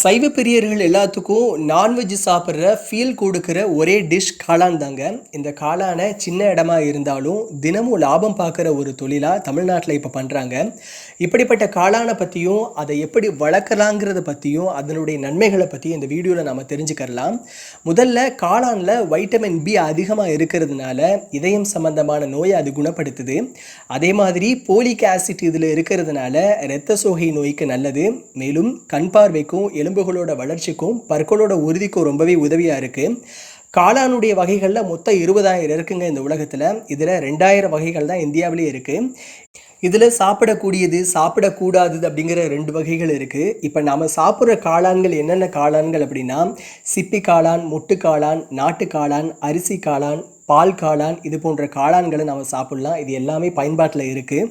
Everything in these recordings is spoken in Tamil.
சைவ பிரியர்கள் எல்லாத்துக்கும் நான்வெஜ் சாப்பிட்ற ஃபீல் கொடுக்குற ஒரே டிஷ் காளான் தாங்க இந்த காளானை சின்ன இடமா இருந்தாலும் தினமும் லாபம் பார்க்குற ஒரு தொழிலாக தமிழ்நாட்டில் இப்போ பண்ணுறாங்க இப்படிப்பட்ட காளானை பற்றியும் அதை எப்படி வளர்க்கலாங்கிறத பற்றியும் அதனுடைய நன்மைகளை பற்றி இந்த வீடியோவில் நம்ம தெரிஞ்சுக்கலாம் முதல்ல காளானில் வைட்டமின் பி அதிகமாக இருக்கிறதுனால இதயம் சம்பந்தமான நோயை அது குணப்படுத்துது. அதே மாதிரி போலிக் ஆசிட் இதில் இருக்கிறதுனால இரத்த சோகை நோய்க்கு நல்லது. மேலும் கண் பார்வைக்கும் எலும்புகளோட வளர்ச்சிக்கும் பற்களோட உறுதிக்கும் ரொம்பவே உதவியாக இருக்குது காளானுடைய வகைகளில் மொத்தம் இருபதாயிரம் இருக்குங்க இந்த உலகத்தில். இதில் ரெண்டாயிரம் வகைகள் தான் இந்தியாவிலே இருக்குது இதில் சாப்பிடக்கூடியது சாப்பிடக்கூடாதது அப்படிங்கிற ரெண்டு வகைகள் இருக்குது இப்போ நாம் சாப்பிட்ற காளான்கள் என்னென்ன காளான்கள் அப்படின்னா சிப்பி காளான் முட்டு காளான் நாட்டு காளான் அரிசி காளான் பால் காளான் இது போன்ற காளான்களை நாம் சாப்பிட்லாம். இது எல்லாமே பயன்பாட்டில் இருக்குது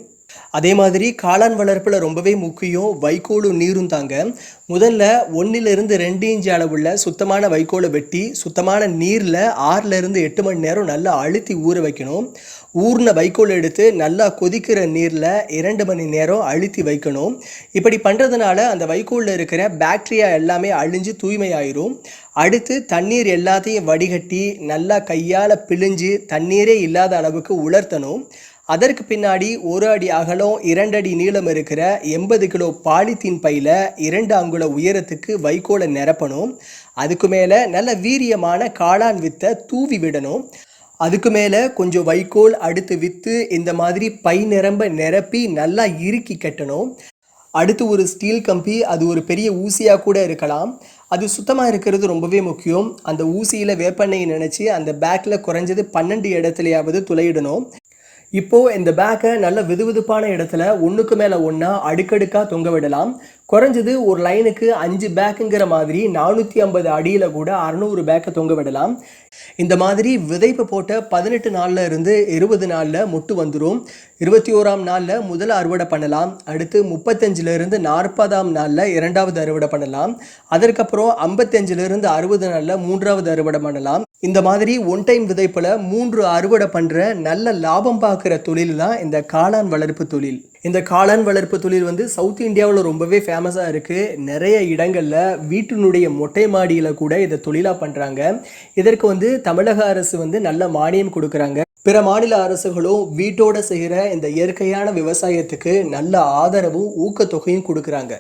அதே மாதிரி காளான் வளர்ப்பில் ரொம்பவே முக்கியம். வைக்கோலும் நீரும் தாங்க. முதல்ல ஒன்றிலிருந்து ரெண்டு இன்ச்சு அளவுள்ள சுத்தமான வைக்கோலை வெட்டி சுத்தமான நீரில் ஆறிலிருந்து எட்டு மணி நேரம் நல்லா அழுத்தி ஊற வைக்கணும். ஊர்ன வைக்கோல் எடுத்து நல்லா கொதிக்கிற நீரில் இரண்டு மணி நேரம் அழுத்தி வைக்கணும். இப்படி பண்ணுறதுனால அந்த வைக்கோலில் இருக்கிற பாக்டீரியா எல்லாமே அழிஞ்சு தூய்மையாயிரும். அடுத்து தண்ணீர் எல்லாத்தையும் வடிகட்டி நல்லா கையால் பிழிஞ்சு தண்ணீரே இல்லாத அளவுக்கு உலர்த்தணும். அதற்கு பின்னாடி ஒரு அடி அகலம் இரண்டு அடி நீளம் இருக்கிற எண்பது கிலோ பாலித்தீன் பையில் இரண்டு அங்குல உயரத்துக்கு வைக்கோலை நிரப்பணும். அதுக்கு மேலே நல்ல வீரியமான காளான் வித்தை தூவி விடணும். அதுக்கு மேலே கொஞ்சம் வைக்கோல் அடுத்து விற்று இந்த மாதிரி பை நிரம்ப நிரப்பி நல்லா இறுக்கி கட்டணும். அடுத்து ஒரு ஸ்டீல் கம்பி அது ஒரு பெரிய ஊசியாக கூட இருக்கலாம். அது சுத்தமாக இருக்கிறது ரொம்பவே முக்கியம். அந்த ஊசியில் வேப்பெண்ணெயை நினச்சி அந்த பேக்கில் குறைஞ்சது பன்னெண்டு இடத்துலையாவது துளையிடணும். இப்போது இந்த பேக்கை நல்ல விதுவிதுப்பான இடத்துல ஒன்றுக்கு மேலே ஒன்றா அடுக்கடுக்காக தொங்க விடலாம். குறைஞ்சது ஒரு லைனுக்கு அஞ்சு பேக்குங்கிற மாதிரி நானூற்றி ஐம்பது அடியில் கூட அறநூறு பேக்கை தொங்க விடலாம். இந்த மாதிரி விதைப்பு போட்ட பதினெட்டு நாளில் இருந்து இருபது நாளில் முட்டு வந்துடும் இருபத்தி ஓராம் நாளில் முதல் அறுவடை பண்ணலாம். அடுத்து முப்பத்தஞ்சிலிருந்து நாற்பதாம் நாளில் இரண்டாவது அறுவடை பண்ணலாம். அதற்கப்புறம் ஐம்பத்தஞ்சிலிருந்து அறுபது நாளில் மூன்றாவது அறுவடை பண்ணலாம். இந்த மாதிரி ஒன் டைம் விதைப்பில் மூன்று அறுவடை பண்ணுற நல்ல லாபம் பார்க்குற தொழில் தான் இந்த காளான் வளர்ப்பு தொழில். இந்த காளான் வளர்ப்பு தொழில் வந்து சவுத் இந்தியாவில் ரொம்பவே ஃபேமஸாக இருக்குது நிறைய இடங்களில் வீட்டினுடைய மொட்டை மாடியில் கூட இதை தொழிலாக பண்ணுறாங்க இதற்கு வந்து தமிழக அரசு வந்து நல்ல மானியம் கொடுக்குறாங்க. பிற மாநில அரசுகளும் வீட்டோட செய்கிற இந்த இயற்கையான விவசாயத்துக்கு நல்ல ஆதரவும் ஊக்கத்தொகையும் கொடுக்குறாங்க.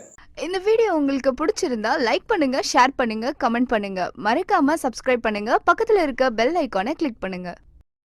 இந்த வீடியோ உங்களுக்கு பிடிச்சிருந்தா லைக் பண்ணுங்க ஷேர் பண்ணுங்க கமெண்ட் பண்ணுங்க. மறக்காம சப்ஸ்கிரைப் பண்ணுங்க. பக்கத்துல இருக்க பெல் ஐக்கானை கிளிக் பண்ணுங்க.